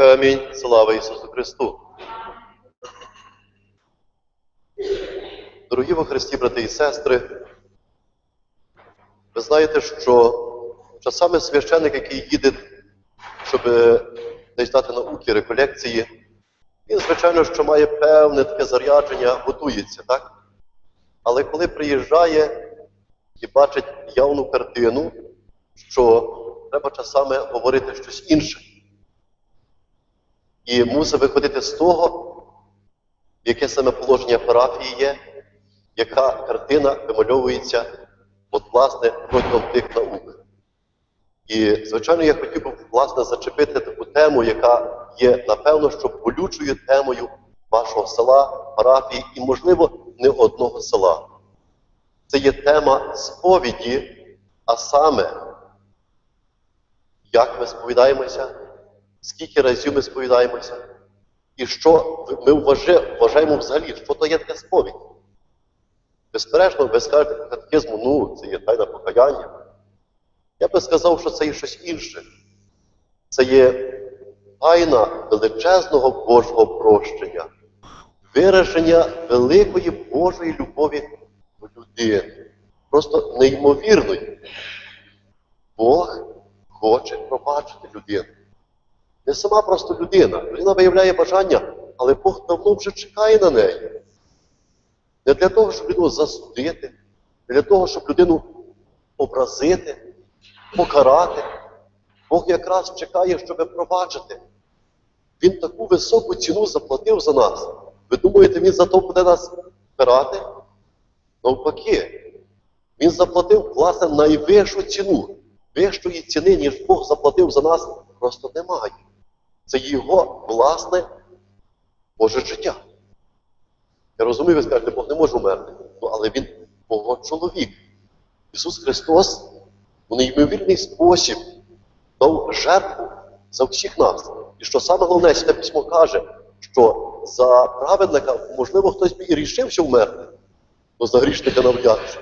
Амінь. Слава Ісусу Христу. Дорогі во Христі, брати і сестри, ви знаєте, що часами священник, який їде, щоб е, десь дати науки, реколекції, він, звичайно, що має певне таке зарядження, готується, так? Але коли приїжджає і бачить явну картину, що треба часами говорити щось інше. І мусить виходити з того, яке саме положення парафії є, яка картина вимальовується от, власне, протягом тих наук. І, звичайно, я хотів би власне зачепити таку тему, яка є, напевно, що болючою темою вашого села, парафії і, можливо, не одного села. Це є тема сповіді, а саме, як ми сповідаємося, скільки разів ми сповідаємося, і що ми вважаємо взагалі, що то є таке сповідь. Безперечно, ви скажете по катехизму, ну, це є тайна покаяння. Я би сказав, що це є щось інше. Це є тайна величезного Божого прощення, вираження великої Божої любові до людини. Просто неймовірної. Бог хоче пробачити людину. Не сама просто людина. Людина виявляє бажання, але Бог давно вже чекає на неї. Не для того, щоб людину засудити, не для того, щоб людину образити, покарати. Бог якраз чекає, щоб пробачити. Він таку високу ціну заплатив за нас. Ви думаєте, він за то буде нас карати? Навпаки, він заплатив, власне, найвищу ціну. Вищої ціни, ніж Бог заплатив за нас, просто немає. Це його власне Боже життя. Я розумію, ви скажете, Бог не може вмерти. Ну, але Він Бог чоловік. Ісус Христос у неймовірний спосіб дав жертву за всіх нас. І що саме головне, Святе письмо каже, що за праведника, можливо, хтось би і рішився вмерти, але за грішника навряд чи.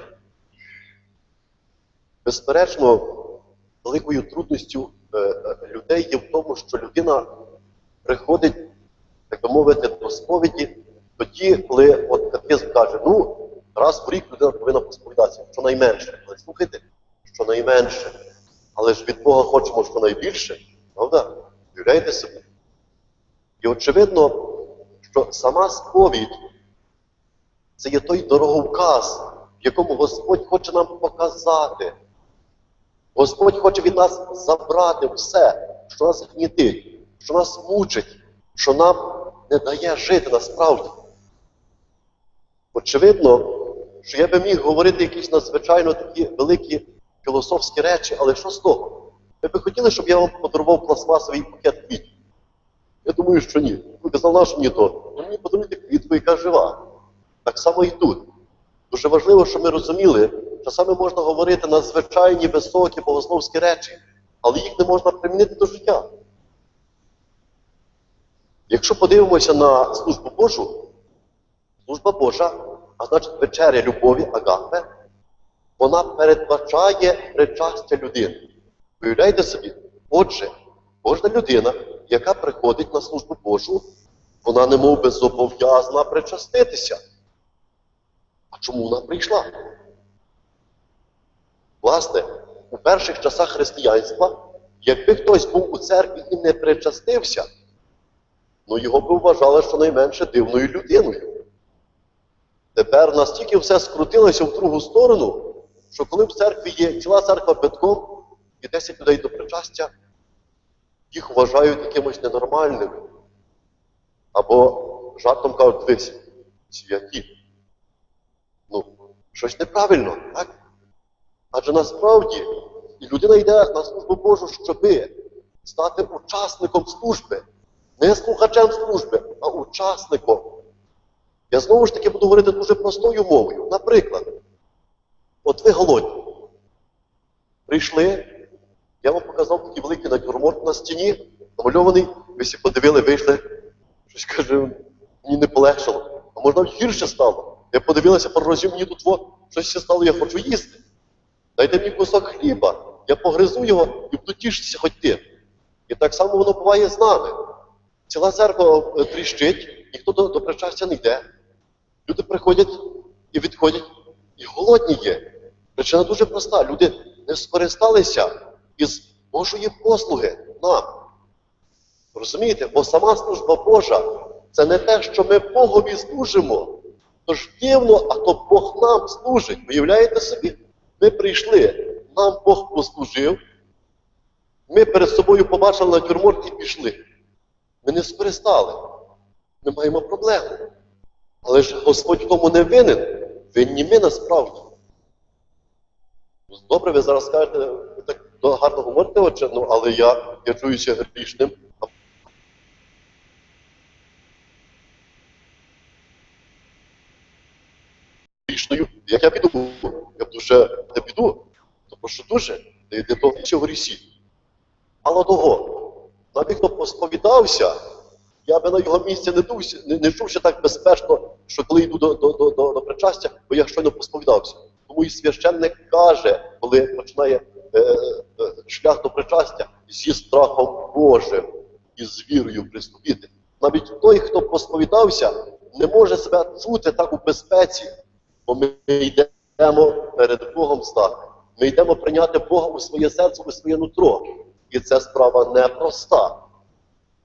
Безперечно, великою трудністю е, е, людей є в тому, що людина приходить, так би мовити, до сповіді тоді, коли от катехизм каже, ну, раз в рік людина повинна посповідатися, щонайменше. Але слухайте, щонайменше. Але ж від Бога хочемо щонайбільше, правда? Уявляєте собі? І очевидно, що сама сповідь це є той дороговказ, в якому Господь хоче нам показати. Господь хоче від нас забрати все, що нас гнітить, що нас мучить, що нам не дає жити насправді. Очевидно, що я би міг говорити якісь надзвичайно такі великі філософські речі, але що з того? Ви би хотіли, щоб я вам подарував пластмасовий пакет квітів? Я думаю, що ні. Ви казали, що ні то. Ну, мені подаруйте квітку, яка жива. Так само і тут. Дуже важливо, щоб ми розуміли, що саме можна говорити на звичайні високі богословські речі, але їх не можна примінити до життя. Якщо подивимося на службу Божу, служба Божа, а значить вечеря любові, агапе, вона передбачає причастя людини. Уявляєте собі? Отже, кожна людина, яка приходить на службу Божу, вона не мов би зобов'язана причаститися. А чому вона прийшла? Власне, у перших часах християнства, якби хтось був у церкві і не причастився, ну його б вважали щонайменше дивною людиною. Тепер настільки все скрутилося в другу сторону, що коли в церкві є ціла церква битком і 10 людей до причастя, їх вважають якимось ненормальними. Або жартом кажуть, дивись, святі. Ну, щось неправильно, так? Адже насправді людина йде на службу Божу, щоби стати учасником служби. Не слухачем служби, а учасником. Я знову ж таки буду говорити дуже простою мовою. Наприклад, от ви голодні. Прийшли, я вам показав такий великий натюрморт на стіні, намальований, ви всі подивили, вийшли. Щось каже, мені не полегшало. А можна гірше стало. Я подивилася пару разів, мені тут во, щось ще стало, я хочу їсти. Дайте мені кусок хліба, я погризу його і буду тішитися хоч тим. І так само воно буває з нами. Ціла церква е, тріщить, ніхто до, до причастя не йде. Люди приходять і відходять, і голодні є. Причина дуже проста. Люди не скористалися із Божої послуги нам. Розумієте? Бо сама служба Божа це не те, що ми Богові служимо. Тож дивно, а то Бог нам служить. Виявляєте собі? Ми прийшли, нам Бог послужив. Ми перед собою побачили натюрморт і пішли. Ми не скористали. Ми маємо проблему. Але ж Господь в тому не винен. Винні ми насправді. Добре, ви зараз скажете, ви так гарно говорите, отче, ну, але я, я чуюся грішним. Грішною, як я піду? Дуже не піду. Тому що дуже не в грісі. Мало того, навіть хто посповідався, я би на його місці не, дувся, не, не чувся так безпечно, що коли йду до, до, до, до, до причастя, бо я щойно посповідався. Тому і священник каже, коли починає е, е, шлях до причастя, зі страхом Божим і з вірою приступити. Навіть той, хто посповідався, не може себе чути так у безпеці, бо ми йдемо перед Богом стати. Ми йдемо прийняти Бога у своє серце, у своє нутро. І це справа непроста.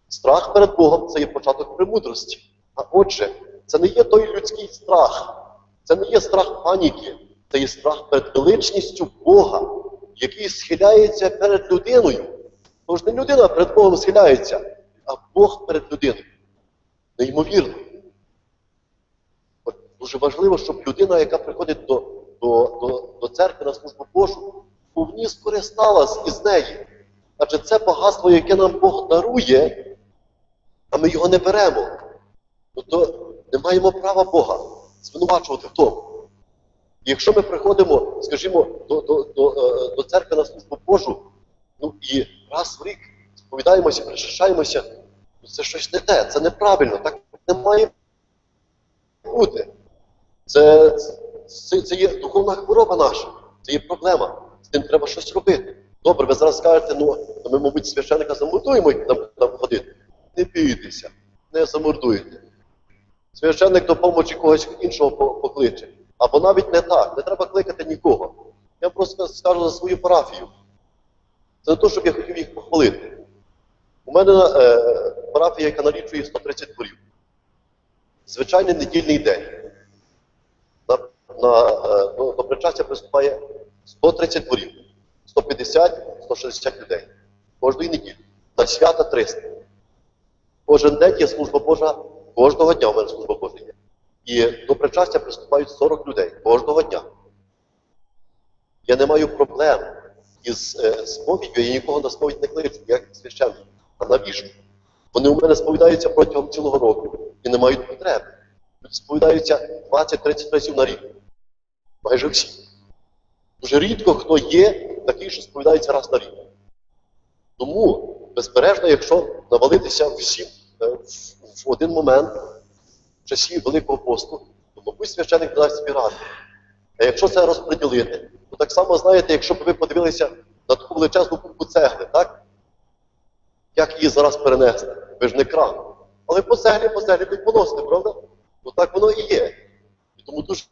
Страх перед Богом це є початок премудрості. А отже, це не є той людський страх, це не є страх паніки, це є страх перед величністю Бога, який схиляється перед людиною. Тож не людина перед Богом схиляється, а Бог перед людиною. Неймовірно. От дуже важливо, щоб людина, яка приходить до, до, до, до церкви на службу Божу, повні скористалась із неї. Адже це багатство, яке нам Бог дарує, а ми його не беремо. Ну то не маємо права Бога звинувачувати в тому. Якщо ми приходимо, скажімо, до, до, до, е, до церкви на службу Божу, ну і раз в рік сповідаємося, причащаємося, ну це щось не те, це неправильно, так не має бути. Це, це, це є духовна хвороба наша, це є проблема. З тим треба щось робити. Добре, ви зараз скажете, ну, ми, мабуть, священника замордуємо і там, там ходити. Не бійтеся, не замордуйте. Священник допомогі когось іншого покличе. Або навіть не так, не треба кликати нікого. Я просто скажу за свою парафію. Це не те, щоб я хотів їх похвалити. У мене е, парафія, яка налічує 130 дворів. Звичайний недільний день. На, на, е, до, до причастя приступає 130 дворів, 150, 160 людей. Кожної неділі. На свята 300. Кожен день є служба Божа, кожного дня у мене служба Божа є. І до причастя приступають 40 людей кожного дня. Я не маю проблем із е, сповіддю, я нікого на сповідь не кличу, як священник. А навіщо? Вони у мене сповідаються протягом цілого року і не мають потреби. Сповідаються 20-30 разів на рік. Майже всі. Дуже рідко хто є такий, що сповідається раз на рік. Тому, безперечно, якщо навалитися всім е, в, один момент в часі Великого посту, то, мабуть, священник дасть собі ради. А якщо це розподілити, то так само, знаєте, якщо б ви подивилися на таку величезну купу цегли, так? Як її зараз перенести? Ви ж не кран. Але по цеглі, по цеглі будуть поносити, правда? Ну так воно і є. І тому дуже,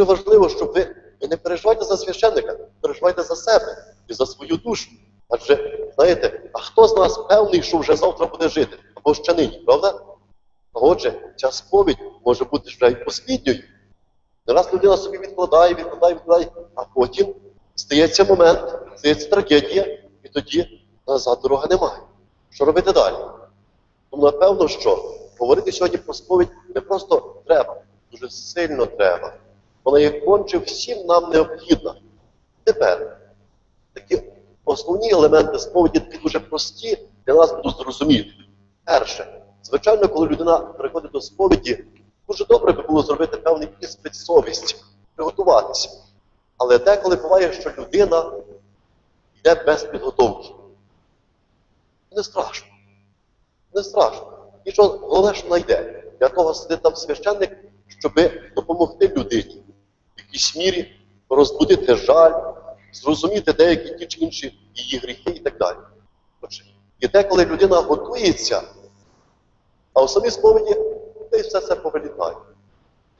дуже важливо, щоб ви, ви не переживайте за священника, переживайте за себе і за свою душу. Адже, знаєте, а хто з нас певний, що вже завтра буде жити? Або ще нині, правда? Отже, ця сповідь може бути вже й послідньою. Не раз людина собі відкладає, відкладає, відкладає, а потім стається момент, стається трагедія, і тоді назад дороги немає. Що робити далі? Тому напевно, що говорити сьогодні про сповідь не просто треба, дуже сильно треба. Вона є конче всім нам необхідна. Тепер такі основні елементи сповіді такі дуже прості для нас будуть зрозуміти. Перше, звичайно, коли людина приходить до сповіді, дуже добре би було зробити певний іспит совісті, приготуватися. Але деколи буває, що людина йде без підготовки. Не страшно. Не страшно. Нічого, головне, що знайде. Для того сидить там священник, щоб допомогти людині якійсь мірі розбудити жаль, зрозуміти деякі ті чи інші її гріхи і так далі. І деколи людина готується, А у самій сповіді десь все це повилітає.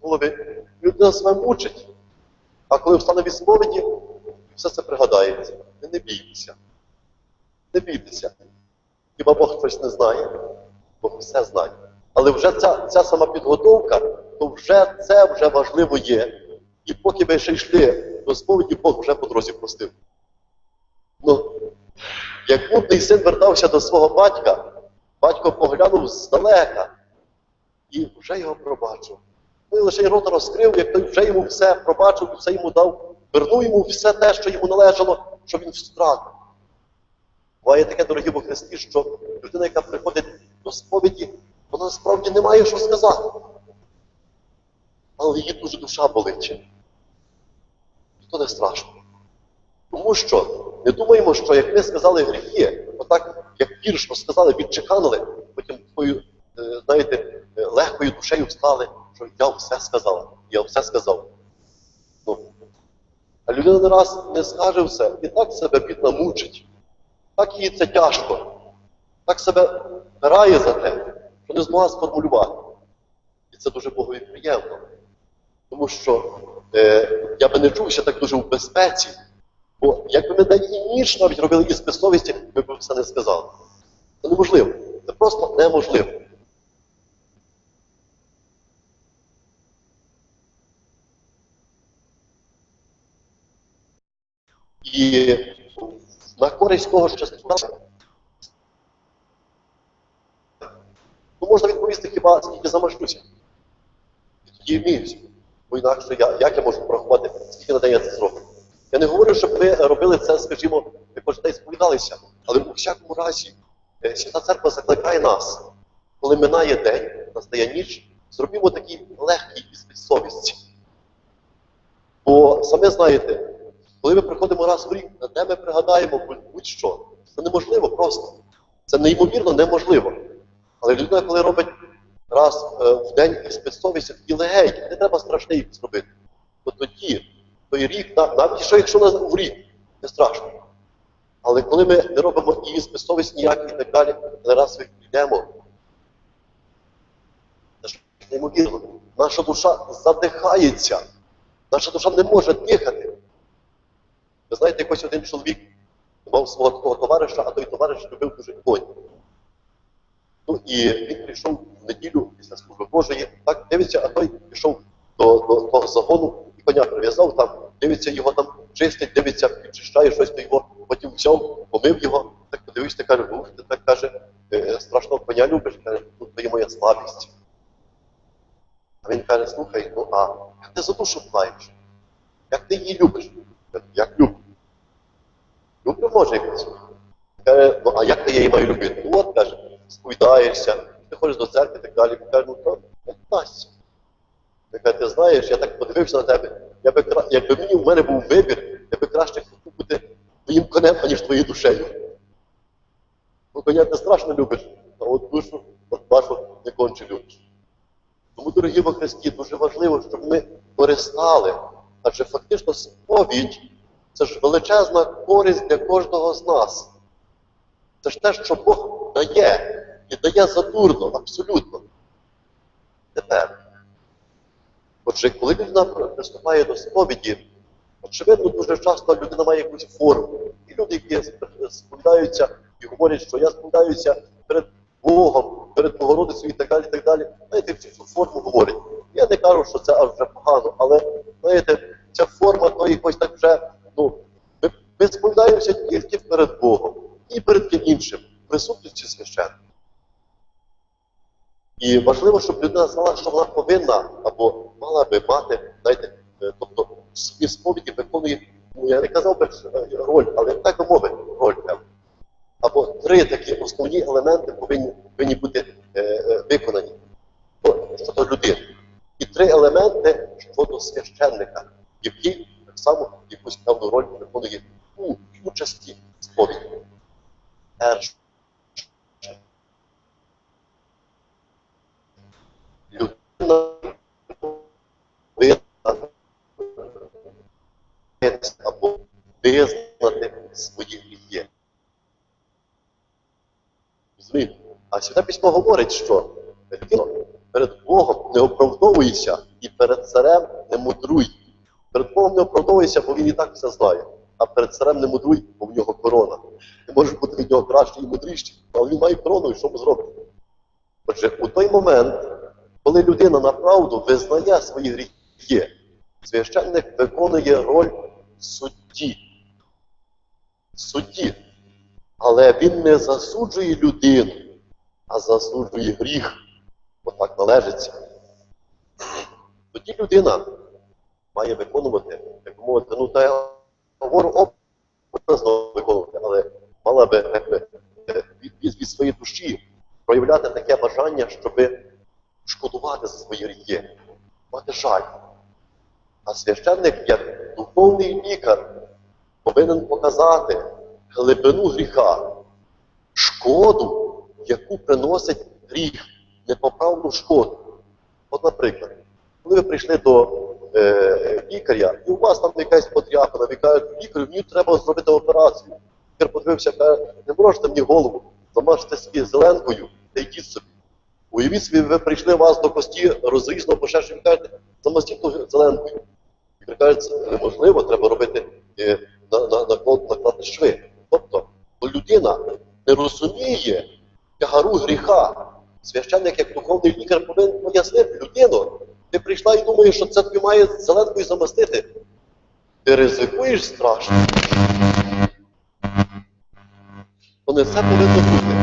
В голові людина себе мучить, а коли встане від сповіді, все це пригадається. Ви не бійтеся. Не бійтеся. Хіба Бог щось не знає? Бог все знає. Але вже ця, ця сама підготовка, то вже це вже важливо є. І поки ви ще йшли до сповіді, Бог вже по дорозі простив. Ну, як блудний син вертався до свого батька, батько поглянув здалека і вже його пробачив. Він лише й рота розкрив, як той вже йому все пробачив, все йому дав, вернув йому все те, що йому належало, що він втратив. Буває таке, дорогі во Христі, що людина, яка приходить до сповіді, вона насправді не має що сказати. Але її дуже душа болить. То не страшно. Тому що не думаємо, що як ми сказали гріхи, отак, як вірш сказали, відчеканили, потім такою, е, знаєте, е, легкою душею встали, що я все сказала, я все сказав. Ну, а людина не раз не скаже все, і так себе бідна мучить. Так їй це тяжко. Так себе карає за те, що не змогла сформулювати. І це дуже Богові приємно. Тому що е, я би не чувся так дуже в безпеці, бо якби ми день і ніч навіть робили із безсовісті, ми б все не сказали. Це неможливо. Це просто неможливо. І на користь того, що сказали, ну можна відповісти хіба скільки замашнюся. І вміюся. Бо інакше я, як я можу порахувати, скільки на день я не говорю, щоб ви робили це, скажімо, ви кожен сповідалися, але у всякому разі е, Свята Церква закликає нас, коли минає день, настає ніч, зробімо такий легкий іспит совісті. Бо саме знаєте, коли ми приходимо раз в рік, де ми пригадаємо будь-що, це неможливо просто. Це неймовірно неможливо. Але людина, коли робить раз е, в день іспит совісті, такі легенькі, не треба страшний зробити. То тоді, той рік, на- навіть що якщо на в рік, не страшно. Але коли ми не робимо і іспит совісті ніякий і так далі, але раз йдемо, це ж неймовірно. Наша душа задихається. Наша душа не може дихати. Ви знаєте, якось один чоловік мав свого такого товариша, а той товариш любив дуже конь. Ну і він прийшов неділю після служби Божої, так дивиться, а той пішов до, до того загону і коня прив'язав там, дивиться його там, чистить, дивиться, підчищає щось до його, потім взяв, помив його, так подивився, каже, ну, ти так каже, «е, страшного коня любиш, каже, ну то є моя слабість. А він каже, слухай, ну а як ти за душу знаєш? Як ти її любиш? Як люблю? Люблю може якось. Каже, ну а як ти її маю любити? Ну от каже, сповідаєшся, ти ходиш до церкви і так далі. Він каже, ну то як вдасться. Каже, ти знаєш, я так подивився на тебе. Я би, якби мені в мене був вибір, я би краще хотів бути твоїм конем, аніж твоєю душею. Ну, коня ти страшно любиш, а от душу, от вашу не конче любиш. Тому, дорогі во Христі, дуже важливо, щоб ми користали. Адже фактично сповідь це ж величезна користь для кожного з нас. Це ж те, що Бог дає, і дає задурно, абсолютно. Тепер. Отже, коли людина приступає до сповіді, очевидно, дуже часто людина має якусь форму. І люди, які сповідаються і говорять, що я сповідаюся перед Богом, перед Богородицею і так далі, так далі. Знаєте, всю цю форму говорять. Я не кажу, що це аж вже погано, але знаєте, ця форма то якось так вже, ну, ми, ми сповідаємося тільки перед Богом і перед ким іншим, присутності. І важливо, щоб людина знала, що вона повинна або мала би мати, знаєте, е, тобто сповіді виконує, ну я не казав би е, роль, але так би мовити, роль. Або три такі основні елементи повинні, повинні бути гріхи. А Святе письмо говорить, що перед Богом не оправдовуйся і перед царем не мудруй. Перед Богом не оправдовуйся, бо він і так все знає. А перед царем не мудруй, бо в нього корона. Ти можеш бути від нього кращий і мудріший, але він має корону, і що ми зробимо? Отже, у той момент, коли людина на правду визнає свої гріхи, священник виконує роль судді. Судді. Але він не засуджує людину, а засуджує гріх. Отак належиться. Тоді людина має виконувати, як мовити, ну та я говорю образно виконувати, але мала би е, від, від, своєї душі проявляти таке бажання, щоб шкодувати за свої гріхи, мати жаль. А священник, як духовний лікар, повинен показати глибину гріха, шкоду, яку приносить гріх, непоправну шкоду. От, наприклад, коли ви прийшли до е, лікаря, і у вас там якась подряпина, ви кажете, лікарю, мені треба зробити операцію. Лікар подивився, каже, не можете мені голову, замажте собі зеленкою та йдіть собі. Уявіть собі, ви прийшли вас до кості розрізано, по ще, ви кажете, замастіть ту зеленкою. Лікар каже, це неможливо, треба робити е, на, на, наклад, накладати шви. Тобто людина не розуміє тягару гріха. Священник, як духовний лікар, повинен пояснити людину. Ти прийшла і думаєш, що це тобі має зеленкою замастити. Ти ризикуєш страшно. То не це повинно бути.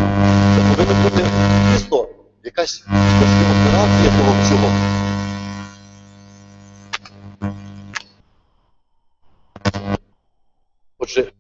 Це повинно бути дійсно якась операція того всього. Отже,